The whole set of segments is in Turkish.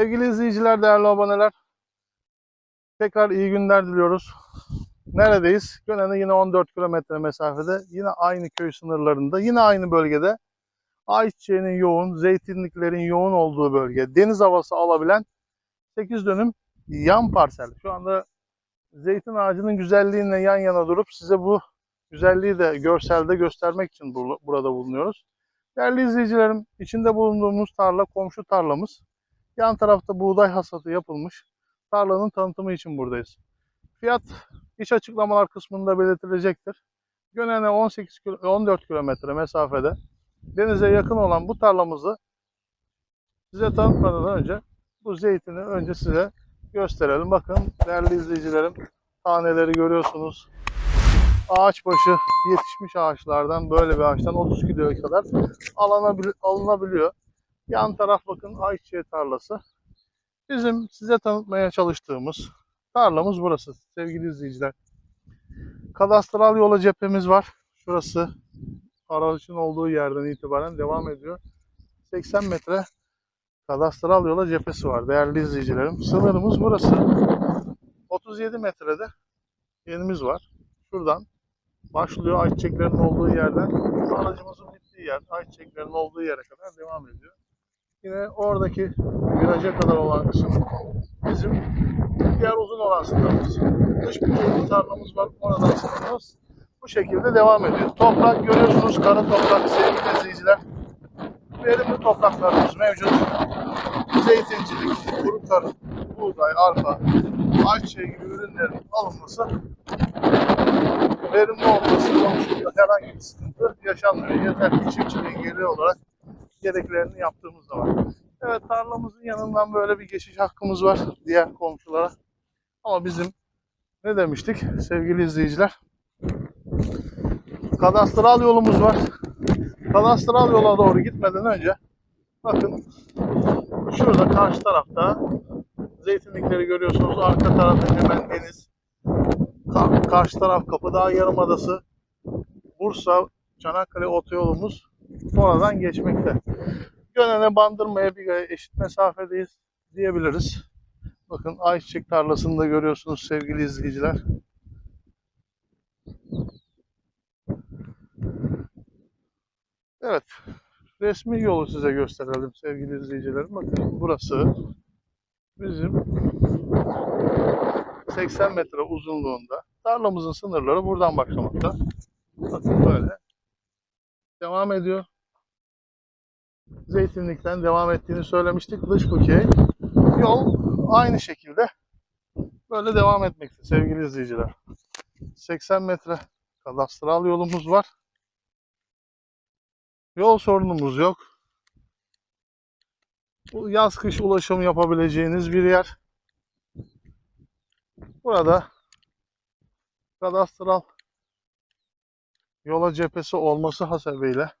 Sevgili izleyiciler, değerli aboneler. Tekrar iyi günler diliyoruz. Neredeyiz? Gönen'e yine 14 kilometre mesafede. Yine aynı köy sınırlarında. Yine aynı bölgede. Ayçiçeğinin yoğun, zeytinliklerin yoğun olduğu bölge. Deniz havası alabilen 8 dönüm yan parsel. Şu anda zeytin ağacının güzelliğine yan yana durup size bu güzelliği de görselde göstermek için bur- burada bulunuyoruz. Değerli izleyicilerim, içinde bulunduğumuz tarla komşu tarlamız. Yan tarafta buğday hasadı yapılmış. Tarlanın tanıtımı için buradayız. Fiyat iç açıklamalar kısmında belirtilecektir. Gönen'e 18 kilo- 14 kilometre mesafede denize yakın olan bu tarlamızı size tanıtmadan önce bu zeytini önce size gösterelim. Bakın değerli izleyicilerim taneleri görüyorsunuz. Ağaç başı yetişmiş ağaçlardan böyle bir ağaçtan 30 kiloya kadar alınabil- alınabiliyor. Yan taraf bakın ayçiçeği tarlası. Bizim size tanıtmaya çalıştığımız tarlamız burası sevgili izleyiciler. Kadastral yola cephemiz var. Şurası aracın olduğu yerden itibaren devam ediyor. 80 metre kadastral yola cephesi var değerli izleyicilerim. Sınırımız burası. 37 metrede yerimiz var. Şuradan başlıyor ayçiçeklerin olduğu yerden aracımızın bittiği yer ayçiçeklerin olduğu yere kadar devam ediyor. Yine oradaki viraja kadar olan kısım bizim diğer uzun olan sınırımız. Dış bir tarlamız var. Oradan sınırımız bu şekilde devam ediyor. Toprak görüyorsunuz kara toprak sevgili izleyiciler. Verimli topraklarımız mevcut. Zeytincilik, kuru tarım, buğday, arpa, ayçiçeği gibi ürünlerin alınması verimli olması konusunda herhangi bir sıkıntı yaşanmıyor. Yeter ki çiftçiliğin geri olarak gereklerini yaptığımız zaman. Evet tarlamızın yanından böyle bir geçiş hakkımız var diğer komşulara. Ama bizim ne demiştik sevgili izleyiciler? Kadastral yolumuz var. Kadastral yola doğru gitmeden önce bakın şurada karşı tarafta zeytinlikleri görüyorsunuz. Arka tarafta hemen deniz. Ka- karşı taraf Kapıdağ Yarımadası. Bursa Çanakkale otoyolumuz oradan geçmekte. Gönen'e Bandırma'ya bir eşit mesafedeyiz diyebiliriz. Bakın ayçiçek tarlasını da görüyorsunuz sevgili izleyiciler. Evet. Resmi yolu size gösterelim sevgili izleyicilerim. Bakın burası bizim 80 metre uzunluğunda. Tarlamızın sınırları buradan başlamakta. Bakın böyle. Devam ediyor. Zeytinlikten devam ettiğini söylemiştik. Dış bukey. Yol aynı şekilde böyle devam etmekte sevgili izleyiciler. 80 metre kadastral yolumuz var. Yol sorunumuz yok. Yaz kış ulaşım yapabileceğiniz bir yer. Burada kadastral yola cephesi olması hasebiyle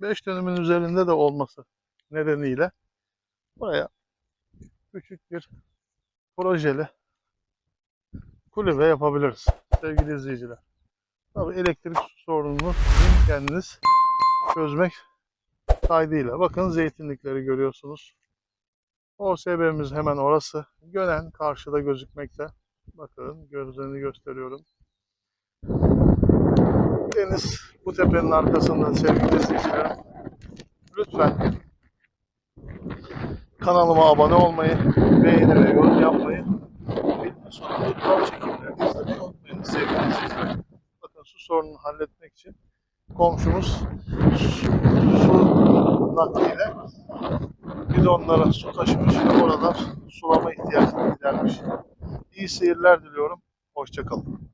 5 dönümün üzerinde de olması nedeniyle buraya küçük bir projeli kulübe yapabiliriz sevgili izleyiciler. Tabii elektrik sorununu kendiniz çözmek kaydıyla. Bakın zeytinlikleri görüyorsunuz. OSB'miz hemen orası. Gönen karşıda gözükmekte. Bakın gözlerini gösteriyorum. Deniz bu tepenin arkasında sevgili izleyicilerim. Lütfen kanalıma abone olmayı, beğeni ve yorum yapmayı, video sonunda drone çekimlerini izlemeyi unutmayın sevgili izleyiciler. Bakın su sorununu halletmek için komşumuz su, su nakliyle bidonlara su taşımış ve oradan sulama ihtiyacını gidermiş. İyi seyirler diliyorum. Hoşçakalın.